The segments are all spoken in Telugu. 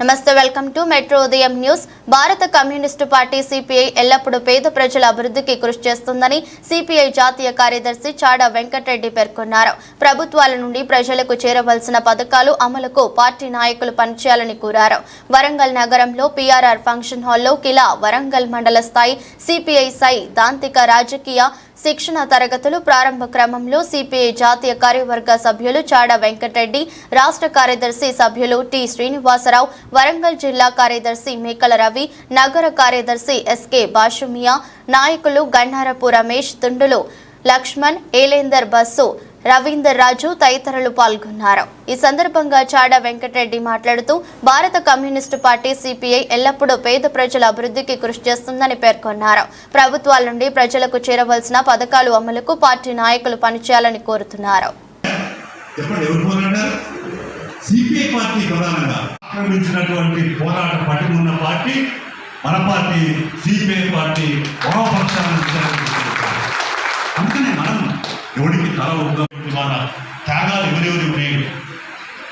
నమస్తే వెల్కమ్ టు మెట్రో ఉదయం న్యూస్. భారత కమ్యూనిస్టు పార్టీ సిపిఐ ఎల్లప్పుడూ పేద ప్రజల అభివృద్ధికి కృషి చేస్తుందని సిపిఐ జాతీయ కార్యదర్శి చాడా వెంకటరెడ్డి పేర్కొన్నారు. ప్రభుత్వాల నుండి ప్రజలకు చేరవలసిన పథకాలు అమలుకు పార్టీ నాయకులు పనిచేయాలని కోరారు. వరంగల్ నగరంలో పీఆర్ఆర్ ఫంక్షన్ హాల్లో కిలా వరంగల్ మండల స్థాయి సిపిఐ సై దాంతిక రాజకీయ శిక్షణ తరగతులు ప్రారంభ క్రమంలో సిపిఐ జాతీయ కార్యవర్గ సభ్యులు చాడ వెంకటరెడ్డి రాష్ట్ర కార్యదర్శి సభ్యులు టి శ్రీనివాసరావు వరంగల్ జిల్లా కార్యదర్శి మేకల రవి నగర కార్యదర్శి ఎస్కే బాషుమియా నాయకులు గన్నారపు రమేష్ తుండులు లక్ష్మణ్ ఏలేందర్ బస్సు రవీందర్ రాజు తదితరులు పాల్గొన్నారు. ఈ సందర్భంగా చాడ వెంకటరెడ్డి మాట్లాడుతూ భారత కమ్యూనిస్టు పార్టీ సిపిఐ ఎల్లప్పుడూ పేద ప్రజల అభివృద్ధికి కృషి చేస్తుందని పేర్కొన్నారు. ప్రభుత్వాల నుండి ప్రజలకు చేరవలసిన పథకాలు అమలుకు పార్టీ నాయకులు పనిచేయాలని కోరుతున్నారు. మన పార్టీ సిపిఐ పార్టీ అందుకనే మనం ఎవరికి తల ఉన్నటువంటి మన త్యాగాలు ఉన్నాయి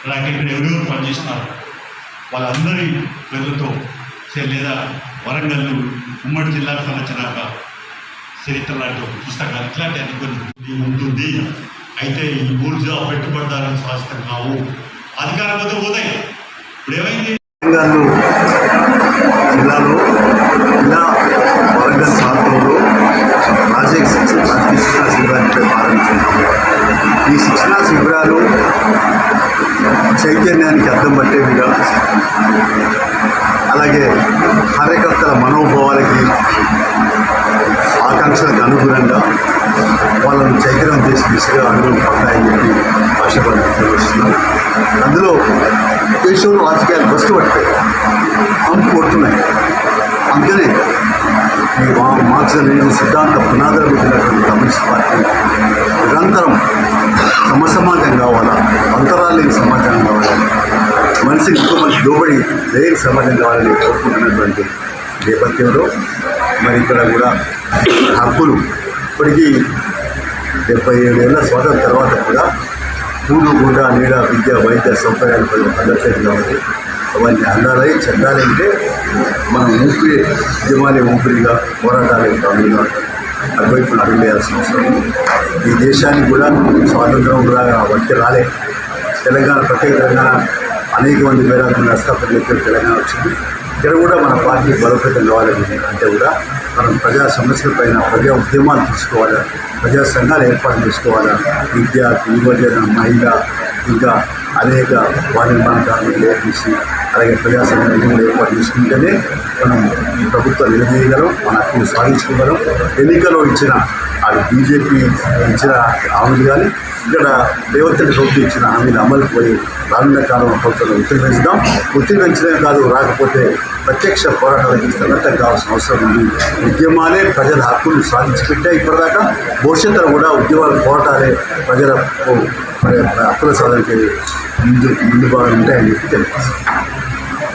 అలాగే ఇక్కడ ఎవరెవరు పనిచేస్తున్నారు? వాళ్ళందరి పేర్లతో లేదా వరంగల్ ఉమ్మడి జిల్లాకు సంబంధించిన చరిత్ర లాంటి ఒక పుస్తకాలు ఇట్లాంటి అనుకుని ఉంటుంది అయితే ఈ ఊర్జా పెట్టుబడిదారులు శాస్త్రం కావు. అధికారం పోతే పోతాయి. ఇప్పుడు ఏమైంది? జిల్లాలో ఆకారం అర్థం అలాగే కార్యకర్తల మనోభావాలకి ఆకాంక్షలకు అనుగుణంగా వాళ్ళను చైతన్యం చేసి దిశగా అడుగులు పడతాయని చెప్పి ఆశపడి అందులో దేశంలో రాజకీయాలు బస్సు పట్టాయి అంపు కొడుతున్నాయి. అందుకనే ఈ మార్క్సిజం సిద్ధాంత పునాదులు పెట్టినటువంటి కమ్యూనిస్ట్ పార్టీ నిరంతరం సమ సమాజం కావాలా? సమాజం మనిషికి ఇంకో మంచి లోబడి లేని సమాజం కావాలని కోరుకుంటున్నటువంటి నేపథ్యంలో మరి ఇక్కడ కూడా హక్కులు ఇప్పటికీ డెబ్బై ఏడేళ్ళ స్వాతంత్రం తర్వాత కూడా పూలు గుండ నీడ విద్య వైద్య సౌకర్యాలు ప్రజలకు అందట్లేదు కాబట్టి అవన్నీ అందాలై చెందాలంటే మనం ఊపిరి ఉద్యమాలే ఊపిరిగా పోరాటాలే కాకుండా అటువైపు అడుగులేయాల్సిన అవసరం ఈ దేశానికి కూడా స్వాతంత్రం కూడా వచ్చి రాలే. తెలంగాణ ప్రత్యేక తెలంగాణ అనేక మంది పేరాకులు నష్టపడి తెలంగాణ వచ్చింది. ఇక్కడ కూడా మన పార్టీ బలోపేతం కావాలని అంటే కూడా మనం ప్రజా సమస్యలపైన ప్రజా ఉద్యమాలు తీసుకోవాలా ప్రజా సంఘాలు ఏర్పాటు చేసుకోవాలా విద్యార్థి యువజన మహిళ ఇంకా అనేక వాణి నిర్మాణ కార్మికులు అలాగే ప్రజా ఏర్పాటు చేసుకుంటేనే మనం ఈ ప్రభుత్వం నిలదీయగలం మన హక్కును సాధించుకోగలం. ఎన్నికల్లో ఇచ్చిన అది బీజేపీ ఇచ్చిన హామీలు కానీ ఇక్కడ రేవంత్ రెడ్డి ప్రభుత్వం ఇచ్చిన హామీలు అమలు పోయి రానున్న కాలం ప్రభుత్వం ఒత్తిడి పెంచుదాం. కాదు రాకపోతే ప్రత్యక్ష పోరాటాలకి సన్నద్ధం కావాల్సిన అవసరం ఉంది. ఉద్యమాలే ప్రజల హక్కులు సాధించి పెట్టాయి ఇప్పటిదాకా. భవిష్యత్తులో కూడా ఉద్యమాలు పోరాటాలే ప్రజల హక్కుల సాధనకి ముందు ముందు భాగం ఉంటాయని చెప్పి తెలియదు